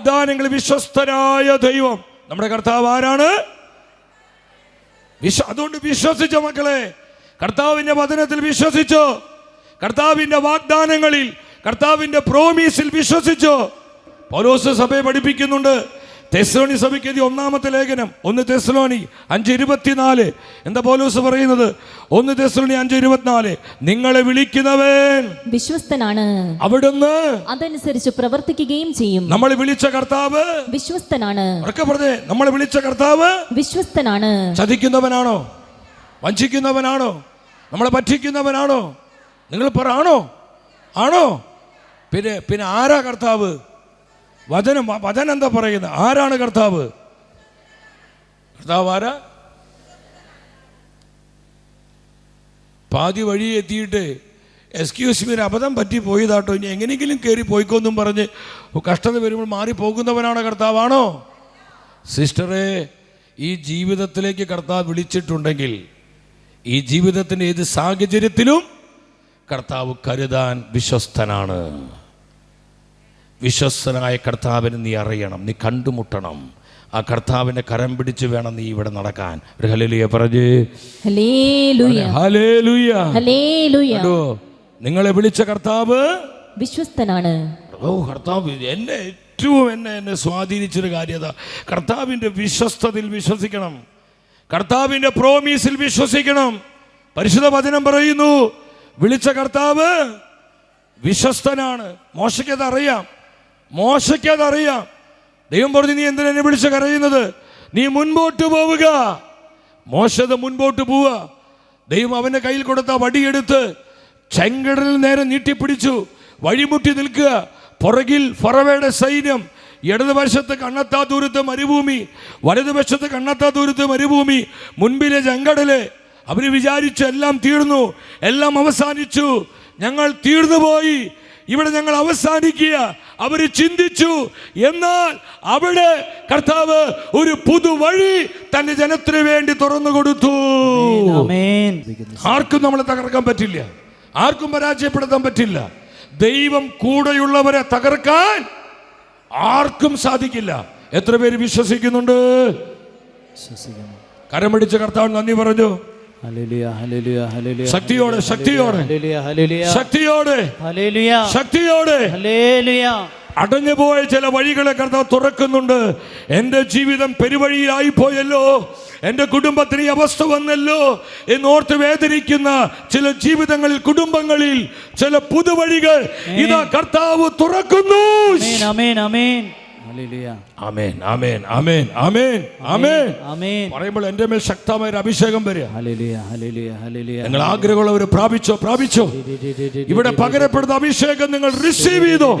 വാഗ്ദാനങ്ങൾ വിശ്വസ്തനായ ദൈവം. നമ്മുടെ കർത്താവ് ആരാണ്? വിശ്വ അതുകൊണ്ട് വിശ്വസിച്ച മക്കളെ? കർത്താവിന്റെ വചനത്തിൽ വിശ്വസിച്ചോ? കർത്താവിന്റെ വാഗ്ദാനങ്ങളിൽ കർത്താവിന്റെ പ്രോമീസിൽ വിശ്വസിച്ചോ? പൗലോസ് സഭയെ പഠിപ്പിക്കുന്നുണ്ട്. തെസ്ലോണി സഭയ്ക്ക് എഴുതിയ ഒന്നാമത്തെ ലേഖനം ഒന്ന് തെസ്ലോണി അഞ്ച് ഇരുപത്തിനാല്. എന്താ പോലൂസ് പറയുന്നത്? ഒന്ന് തെസ്ലോണി അഞ്ച് ഇരുപത്തിനാല്. നിങ്ങളെ വിളിക്കുന്നവൻ വിശ്വസ്തനാണ്. അവിടുന്ന് അതനുസരിച്ച് പ്രവർത്തിക്കുകയും ചെയ്യും. നമ്മളെ വിളിച്ച കർത്താവ് വിശ്വസ്തനാണ്. ഉറക്കെ പറഞ്ഞേ നമ്മളെ വിളിച്ച കർത്താവ് വിശ്വസ്തനാണ്. ചതിക്കുന്നവനാണോ? വഞ്ചിക്കുന്നവനാണോ? നമ്മളെ പറ്റിക്കുന്നവനാണോ? നിങ്ങൾ പറ ആണോ? ആണോ? പിന്നെ പിന്നെ ആരാ കർത്താവ്? വചനം വചനം എന്താ പറയുന്നത് ആരാണ് കർത്താവ്? കർത്താവ് ആരാ? പാതി വഴി എത്തിയിട്ട് എക്സ്ക്യൂസ് മീ ഒരു അബദ്ധം പറ്റി പോയതാട്ടോ. ഇനി എങ്ങനെയെങ്കിലും കയറി പോയിക്കോന്നും പറഞ്ഞ് കഷ്ടത വരുമ്പോൾ മാറി പോകുന്നവനാണ് കർത്താവാണോ? സിസ്റ്ററെ ഈ ജീവിതത്തിലേക്ക് കർത്താവ് വിളിച്ചിട്ടുണ്ടെങ്കിൽ ഈ ജീവിതത്തിന്റെ ഏത് സാഹചര്യത്തിലും കർത്താവ് കരുതാൻ വിശ്വസ്തനാണ്. വിശ്വസ്തനായ കർത്താവിനെ നീ അറിയണം നീ കണ്ടുമുട്ടണം. ആ കർത്താവിന്റെ കരം പിടിച്ച് വേണം നീ ഇവിടെ നടക്കാൻ. ഒരു ഹലേലുയ പറഞ്ഞ്. നിങ്ങളെ വിളിച്ച കർത്താവ്? വിശ്വസ്തനാണ്. ഓ കർത്താവ് എന്നെ ഏറ്റവും എന്നെ എന്നെ സ്വാധീനിച്ചൊരു കാര്യത. കർത്താവിന്റെ വിശ്വസ്തതയിൽ വിശ്വസിക്കണം. കർത്താവിന്റെ പ്രോമീസിൽ വിശ്വസിക്കണം. പരിശുദ്ധ വചനം പറയുന്നു. വിളിച്ച കർത്താവ് വിശ്വസ്തനാണ്. മോശയ്ക്കത് അറിയാം. മോശയ്ക്കത് അറിയാം ദൈവം പറഞ്ഞു നീ എന്തിനാ എന്നെ വിളിച്ച് കരയുന്നത്? നീ മുൻപോട്ട് പോവുക. മോശത മുൻപോട്ട് പോവുക. ദൈവം അവന്റെ കയ്യിൽ കൊടുത്ത വടിയെടുത്ത് ചെങ്കടലിൽ നേരെ നീട്ടിപ്പിടിച്ചു. വഴിമുട്ടി നിൽക്കുക. പുറകിൽ ഫറവയുടെ സൈന്യം. ഇടതുവശത്ത് കണ്ണത്താ ദൂരത്ത് മരുഭൂമി. വലതുവശത്ത് കണ്ണത്താ ദൂരത്ത് മരുഭൂമി. മുൻപിലെ ചെങ്കടൽ. അവർ വിചാരിച്ചു എല്ലാം തീർന്നു. എല്ലാം അവസാനിച്ചു. ഞങ്ങൾ തീർന്നുപോയി. ഇവിടെ ഞങ്ങൾ അവസാനിക്കുക. അവർ ചിന്തിച്ചു എന്നാൽ അവിടെ കർത്താവ് ഒരു പുതുവഴി തന്റെ ജനത്തിന് വേണ്ടി തുറന്നു കൊടുത്തു. ആർക്കും നമ്മളെ തകർക്കാൻ പറ്റില്ല. ആർക്കും പരാജയപ്പെടുത്താൻ പറ്റില്ല. ദൈവം കൂടെയുള്ളവരെ തകർക്കാൻ ആർക്കും സാധിക്കില്ല. എത്ര പേര് വിശ്വസിക്കുന്നുണ്ട്? വിശ്വസിക്കുന്നു. കരമടിച്ച കർത്താവ് നന്ദി പറഞ്ഞു. ശക്തിയോടെ ശക്തിയോടെ. ശക്തിയോടെ. ശക്തിയോടെ. ഹല്ലേലൂയ അടഞ്ഞുപോയ ചില വഴികളെ കർത്താവ് തുറക്കുന്നുണ്ട്. എന്റെ ജീവിതം പെരുവഴിയിലായി പോയല്ലോ. എന്റെ കുടുംബത്തിന് അവസ്ഥ വന്നല്ലോ എന്നോർത്ത് വേദനിക്കുന്ന ചില ജീവിതങ്ങളിൽ കുടുംബങ്ങളിൽ ചില പുതുവഴികൾ ഇതാ കർത്താവ് തുറക്കുന്നു. ആമേൻ ആമേൻ പറയുമ്പോൾ എന്റെ മേൽ ശക്തമായ ഒരു അഭിഷേകം വരിക നിങ്ങൾ ആഗ്രഹമുള്ളവർ പ്രാപിച്ചോ പ്രാപിച്ചോ ഇവിടെ പകരപ്പെടുന്ന അഭിഷേകം നിങ്ങൾ റിസീവ് ചെയ്തോ